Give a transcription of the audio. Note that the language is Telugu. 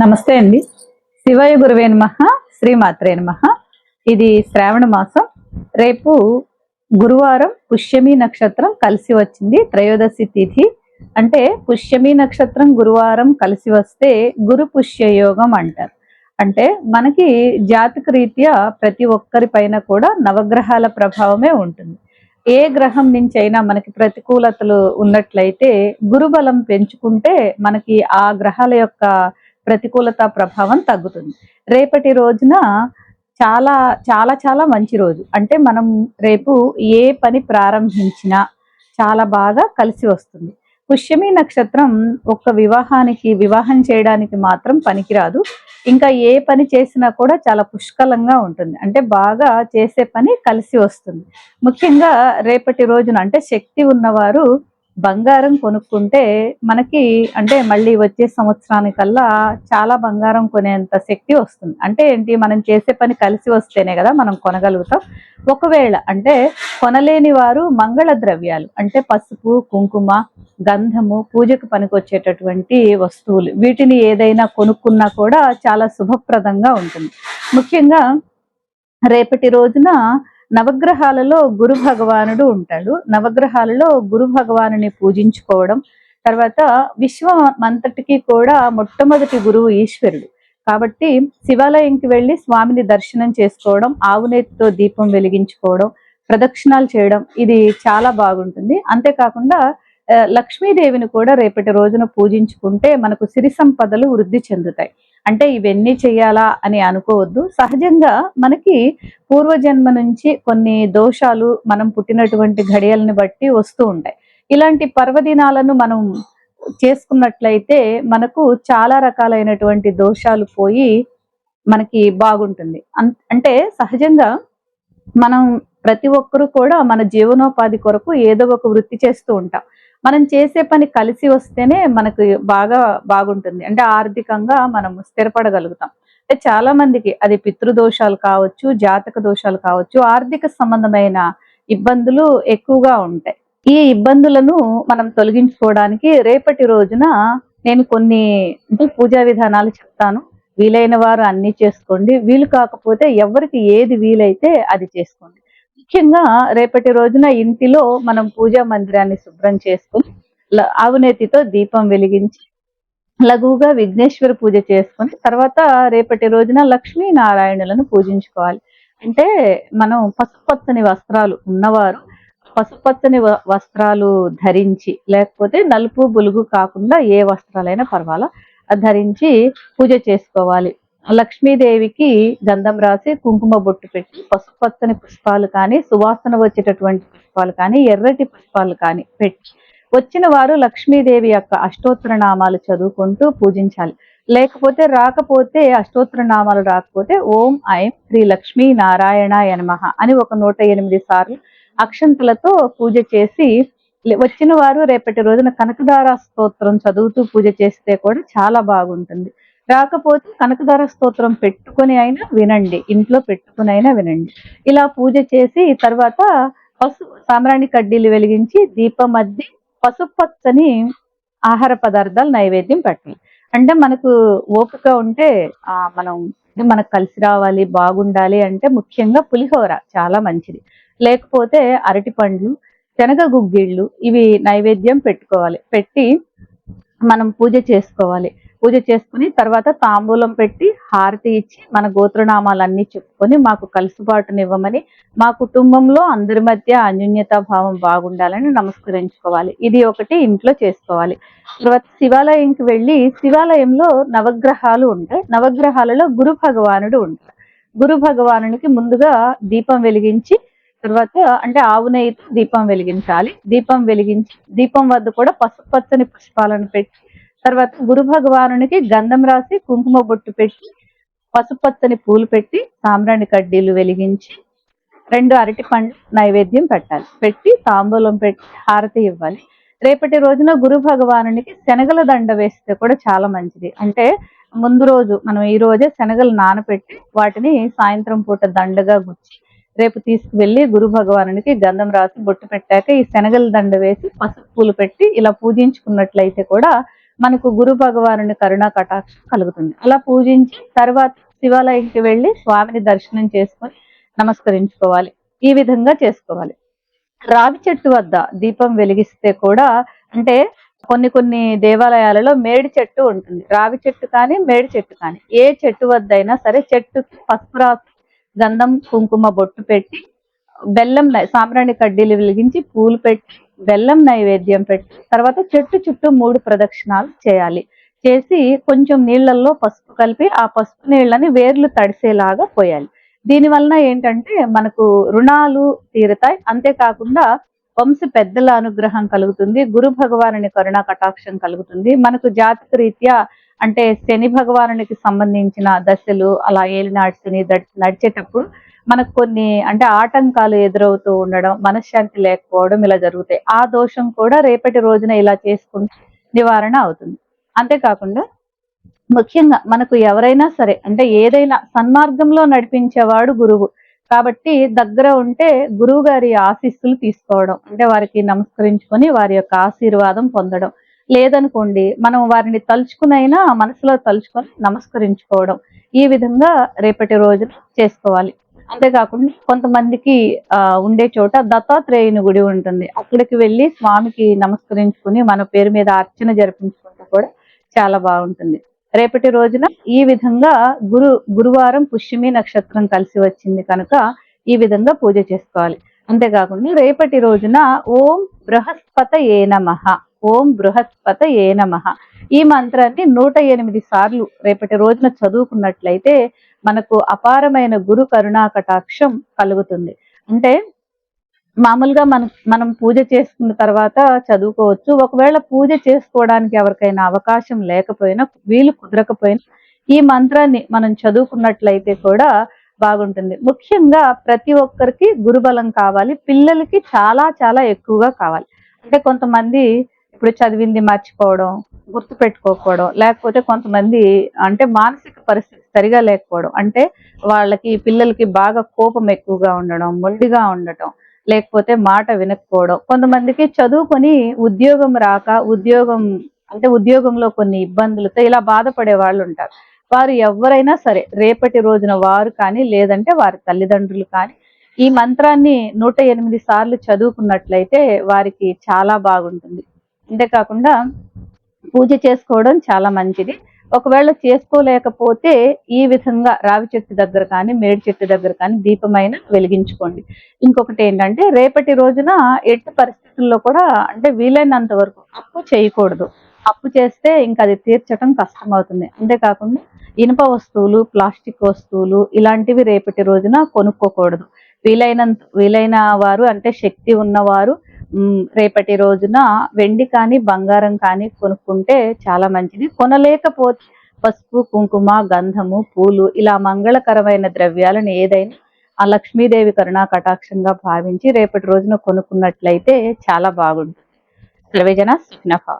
నమస్తే అండి. శివయ గురువే నమ శ్రీమాత్రే నమ. ఇది శ్రావణ మాసం. రేపు గురువారం పుష్యమి నక్షత్రం కలిసి వచ్చింది త్రయోదశి తిథి. అంటే పుష్యమి నక్షత్రం గురువారం కలిసి వస్తే గురు పుష్య యోగం అంటారు. అంటే మనకి జాతక రీత్యా ప్రతి ఒక్కరి పైన కూడా నవగ్రహాల ప్రభావమే ఉంటుంది. ఏ గ్రహం నుంచి అయినా మనకి ప్రతికూలతలు ఉన్నట్లయితే గురుబలం పెంచుకుంటే మనకి ఆ గ్రహాల యొక్క ప్రతికూలత ప్రభావం తగ్గుతుంది. రేపటి రోజున చాలా చాలా చాలా మంచి రోజు. అంటే మనం రేపు ఏ పని ప్రారంభించినా చాలా బాగా కలిసి వస్తుంది. పుష్యమి నక్షత్రం ఒక్క వివాహానికి వివాహం చేయడానికి మాత్రం పనికిరాదు. ఇంకా ఏ పని చేసినా కూడా చాలా పుష్కలంగా ఉంటుంది. అంటే బాగా చేసే పని కలిసి వస్తుంది. ముఖ్యంగా రేపటి రోజున అంటే శక్తి ఉన్నవారు బంగారం కొనుక్కుంటే మనకి అంటే మళ్ళీ వచ్చే సంవత్సరానికల్లా చాలా బంగారం కొనేంత శక్తి వస్తుంది. అంటే ఏంటి? మనం చేసే పని కలిసి వస్తేనే కదా మనం కొనగలుగుతాం. ఒకవేళ అంటే కొనలేని వారు మంగళ ద్రవ్యాలు అంటే పసుపు కుంకుమ గంధము పూజకు పనికొచ్చేటటువంటి వస్తువులు. వీటిని ఏదైనా కొనుక్కున్నా కూడా చాలా శుభప్రదంగా ఉంటుంది. ముఖ్యంగా రేపటి రోజున నవగ్రహాలలో గురు భగవానుడు ఉంటాడు. నవగ్రహాలలో గురు భగవానుని పూజించుకోవడం తర్వాత విశ్వం అంతటికి కూడా మొట్టమొదటి గురువు ఈశ్వరుడు. కాబట్టి శివాలయంకి వెళ్ళి స్వామిని దర్శనం చేసుకోవడం ఆవునేతితో దీపం వెలిగించుకోవడం ప్రదక్షిణాలు చేయడం ఇది చాలా బాగుంటుంది. అంతేకాకుండా లక్ష్మీదేవిని కూడా రేపటి రోజున పూజించుకుంటే మనకు సిరి సంపదలు వృద్ధి చెందుతాయి. అంటే ఇవన్నీ చేయాలా అని అనుకోవద్దు. సహజంగా మనకి పూర్వజన్మ నుంచి కొన్ని దోషాలు మనం పుట్టినటువంటి ఘడియల్ని బట్టి వస్తూ ఉంటాయి. ఇలాంటి పర్వదినాలను మనం చేసుకున్నట్లయితే మనకు చాలా రకాలైనటువంటి దోషాలు పోయి మనకి బాగుంటుంది. అన్- అంటే సహజంగా మనం ప్రతి ఒక్కరూ కూడా మన జీవనోపాధి కొరకు ఏదో ఒక వృత్తి చేస్తూ ఉంటాం. మనం చేసే పని కలిసి వస్తేనే మనకు బాగా బాగుంటుంది. అంటే ఆర్థికంగా మనం స్థిరపడగలుగుతాం. అంటే చాలా మందికి అది పితృదోషాలు కావచ్చు జాతక దోషాలు కావచ్చు ఆర్థిక సంబంధమైన ఇబ్బందులు ఎక్కువగా ఉంటాయి. ఈ ఇబ్బందులను మనం తొలగించుకోవడానికి రేపటి రోజున నేను కొన్ని పూజా విధానాలు చెప్తాను. వీలైన వారు అన్ని చేసుకోండి. వీలు కాకపోతే ఎవరికి ఏది వీలైతే అది చేసుకోండి. ముఖ్యంగా రేపటి రోజున ఇంటిలో మనం పూజా మందిరాన్ని శుభ్రం చేసుకుని ల- ఆవునేతితో దీపం వెలిగించి లఘువుగా విఘ్నేశ్వర పూజ చేసుకుని తర్వాత రేపటి రోజున లక్ష్మీ నారాయణులను పూజించుకోవాలి. అంటే మనం పసుపచ్చని వస్త్రాలు ఉన్నవారు పసుపచ్చని వస్త్రాలు ధరించి లేకపోతే నలుపు బులుగు కాకుండా ఏ వస్త్రాలైనా పర్వాలా అది ధరించి పూజ చేసుకోవాలి. లక్ష్మీదేవికి గంధం రాసి కుంకుమ బొట్టు పెట్టి పసుపచ్చని పుష్పాలు కానీ సువాసన వచ్చేటటువంటి పుష్పాలు కానీ ఎర్రటి పుష్పాలు కానీ పెట్టి వచ్చిన వారు లక్ష్మీదేవి యొక్క అష్టోత్తర నామాలు చదువుకుంటూ పూజించాలి. లేకపోతే రాకపోతే అష్టోత్తర నామాలు రాకపోతే ఓం ఐం శ్రీ లక్ష్మీ నారాయణ యనమహ అని ఒక నూట ఎనిమిది సార్లు అక్షంతలతో పూజ చేసి వచ్చిన వారు రేపటి రోజున కనకదార స్తోత్రం చదువుతూ పూజ చేస్తే కూడా చాలా బాగుంటుంది. రాకపోతే కనకదార స్తోత్రం పెట్టుకొని అయినా వినండి. ఇంట్లో పెట్టుకుని అయినా వినండి. ఇలా పూజ చేసి తర్వాత పసు సాంబ్రాణి కడ్డీలు వెలిగించి దీపం అద్ది పసుపచ్చని ఆహార పదార్థాలు నైవేద్యం పెట్టాలి. అంటే మనకు ఓపిక ఉంటే ఆ మనం మనకు కలిసి రావాలి బాగుండాలి అంటే ముఖ్యంగా పులిహోర చాలా మంచిది. లేకపోతే అరటి పండ్లు శనగ గుగ్గిళ్ళు ఇవి నైవేద్యం పెట్టుకోవాలి. పెట్టి మనం పూజ చేసుకోవాలి. పూజ చేసుకుని తర్వాత తాంబూలం పెట్టి హారతి ఇచ్చి మన గోత్రనామాలన్నీ చెప్పుకొని మాకు కలుసుబాటునివ్వమని మా కుటుంబంలో అందరి మధ్య అన్యోన్యతా భావం బాగుండాలని నమస్కరించుకోవాలి. ఇది ఒకటి ఇంట్లో చేసుకోవాలి. తర్వాత శివాలయంకి వెళ్ళి శివాలయంలో నవగ్రహాలు ఉంటాయి. నవగ్రహాలలో గురు భగవానుడు ఉంటాడు. గురు భగవానునికి ముందుగా దీపం వెలిగించి తర్వాత అంటే ఆవు నెయ్యితో దీపం వెలిగించాలి. దీపం వెలిగించి దీపం వద్ద కూడా పసుపు పచ్చని పుష్పాలను పెట్టి తర్వాత గురు భగవానునికి గంధం రాసి కుంకుమ బొట్టు పెట్టి పసుపచ్చని పూలు పెట్టి సాంబ్రాణి కడ్డీలు వెలిగించి రెండు అరటి పండ్లు నైవేద్యం పెట్టాలి. పెట్టి తాంబూలం పెట్టి హారతి ఇవ్వాలి. రేపటి రోజున గురు భగవానునికి శనగల దండ వేస్తే కూడా చాలా మంచిది. అంటే ముందు రోజు మనం ఈ రోజే శనగలు నానపెట్టి వాటిని సాయంత్రం పూట దండగా గుచ్చి రేపు తీసుకువెళ్ళి గురు భగవానునికి గంధం రాసి బొట్టు పెట్టాక ఈ శనగల దండ వేసి పసుపు పూలు పెట్టి ఇలా పూజించుకున్నట్లయితే కూడా మనకు గురు భగవానుని కరుణా కటాక్షం కలుగుతుంది. అలా పూజించి తర్వాత శివాలయంకి వెళ్ళి స్వామిని దర్శనం చేసుకొని నమస్కరించుకోవాలి. ఈ విధంగా చేసుకోవాలి. రావి చెట్టు వద్ద దీపం వెలిగిస్తే కూడా అంటే కొన్ని కొన్ని దేవాలయాలలో మేడి చెట్టు ఉంటుంది. రావి చెట్టు కానీ మేడి చెట్టు కానీ. ఏ చెట్టు వద్ద అయినా సరే చెట్టుకి పసుపు రాసి గంధం కుంకుమ బొట్టు పెట్టి బెల్లం నై- సాంబ్రాణి కడ్డీలు వెలిగించి పూలు పెట్టి బెల్లం నైవేద్యం పెట్టి తర్వాత చెట్టు చుట్టూ మూడు ప్రదక్షిణాలు చేయాలి. చేసి కొంచెం నీళ్ళలో పసుపు కలిపి ఆ పసుపు నీళ్ళని వేర్లు తడిసేలాగా పోయాలి. దీని వలన ఏంటంటే మనకు రుణాలు తీరుతాయి. అంతేకాకుండా వంశ పెద్దల అనుగ్రహం కలుగుతుంది. గురు భగవానుని కరుణా కటాక్షం కలుగుతుంది. మనకు జాతక రీత్యా అంటే శని భగవానునికి సంబంధించిన దశలు అలా ఏలినాటి నడిచేటప్పుడు మనకు కొన్ని అంటే ఆటంకాలు ఎదురవుతూ ఉండడం మనశ్శాంతి లేకపోవడం ఇలా జరుగుతాయి. ఆ దోషం కూడా రేపటి రోజున ఇలా చేసుకుంటే నివారణ అవుతుంది. అంతేకాకుండా ముఖ్యంగా మనకు ఎవరైనా సరే అంటే ఏదైనా సన్మార్గంలో నడిపించేవాడు గురువు. కాబట్టి దగ్గర ఉంటే గురువు గారి ఆశీస్సులు తీసుకోవడం అంటే వారికి నమస్కరించుకొని వారి యొక్క ఆశీర్వాదం పొందడం. లేదనుకోండి మనం వారిని తలుచుకునైనా మనసులో తలుచుకొని నమస్కరించుకోవడం ఈ విధంగా రేపటి రోజున చేసుకోవాలి. అంతేకాకుండా కొంతమందికి ఆ ఉండే చోట దత్తాత్రేయుని గుడి ఉంటుంది. అక్కడికి వెళ్ళి స్వామికి నమస్కరించుకుని మన పేరు మీద అర్చన జరిపించుకుంటే కూడా చాలా బాగుంటుంది. రేపటి రోజున ఈ విధంగా గురు గురువారం పుష్యమి నక్షత్రం కలిసి వచ్చింది కనుక ఈ విధంగా పూజ చేసుకోవాలి. అంతేకాకుండా రేపటి రోజున ఓం బృహస్పత ఏ నమ. ఓం బృహస్పత ఏ నమ. ఈ మంత్రాన్ని నూట ఎనిమిది సార్లు రేపటి రోజున చదువుకున్నట్లయితే మనకు అపారమైన గురు కరుణా కటాక్షం కలుగుతుంది. అంటే మామూలుగా మనం మనం పూజ చేసుకున్న తర్వాత చదువుకోవచ్చు. ఒకవేళ పూజ చేసుకోవడానికి ఎవరికైనా అవకాశం లేకపోయినా వీలు కుదరకపోయినా ఈ మంత్రాన్ని మనం చదువుకున్నట్లయితే కూడా బాగుంటుంది. ముఖ్యంగా ప్రతి ఒక్కరికి గురుబలం కావాలి పిల్లలకి చాలా చాలా ఎక్కువగా కావాలి. అంటే కొంతమంది ఇప్పుడు చదివింది మర్చిపోవడం గుర్తు పెట్టుకోకపోవడం లేకపోతే కొంతమంది అంటే మానసిక పరిస్థితి సరిగా లేకపోవడం. అంటే వాళ్ళకి పిల్లలకి బాగా కోపం ఎక్కువగా ఉండడం మొండిగా ఉండటం లేకపోతే మాట వినకపోవడం. కొంతమందికి చదువుకొని ఉద్యోగం రాక ఉద్యోగం అంటే ఉద్యోగంలో కొన్ని ఇబ్బందులతో ఇలా బాధపడే వాళ్ళు ఉంటారు. వారు ఎవరైనా సరే రేపటి రోజున వారు కానీ లేదంటే వారి తల్లిదండ్రులు కానీ ఈ మంత్రాన్ని నూట ఎనిమిది సార్లు చదువుకున్నట్లయితే వారికి చాలా బాగుంటుంది. అంతేకాకుండా పూజ చేసుకోవడం చాలా మంచిది. ఒకవేళ చేసుకోలేకపోతే ఈ విధంగా రావి చెట్టు దగ్గర కానీ మేడి చెట్టు దగ్గర కానీ దీపమైన వెలిగించుకోండి. ఇంకొకటి ఏంటంటే రేపటి రోజున ఎట్టి పరిస్థితుల్లో కూడా అంటే వీలైనంత వరకు అప్పు చేయకూడదు. అప్పు చేస్తే ఇంకా అది తీర్చడం కష్టం అవుతుంది అంతేకాకుండా ఇనుప వస్తువులు ప్లాస్టిక్ వస్తువులు ఇలాంటివి రేపటి రోజున కొనుక్కోకూడదు. వీలైనంత వీలైన వారు అంటే శక్తి ఉన్నవారు రేపటి రోజున వెండి కానీ బంగారం కానీ కొనుక్కుంటే చాలా మంచిది. కొనలేకపోతే పసుపు కుంకుమ గంధము పూలు ఇలా మంగళకరమైన ద్రవ్యాలను ఏదైనా ఆ లక్ష్మీదేవి కరుణా కటాక్షంగా భావించి రేపటి రోజున కొనుక్కున్నట్లయితే చాలా బాగుంటుంది. సర్వేజన సుఖ్నఫా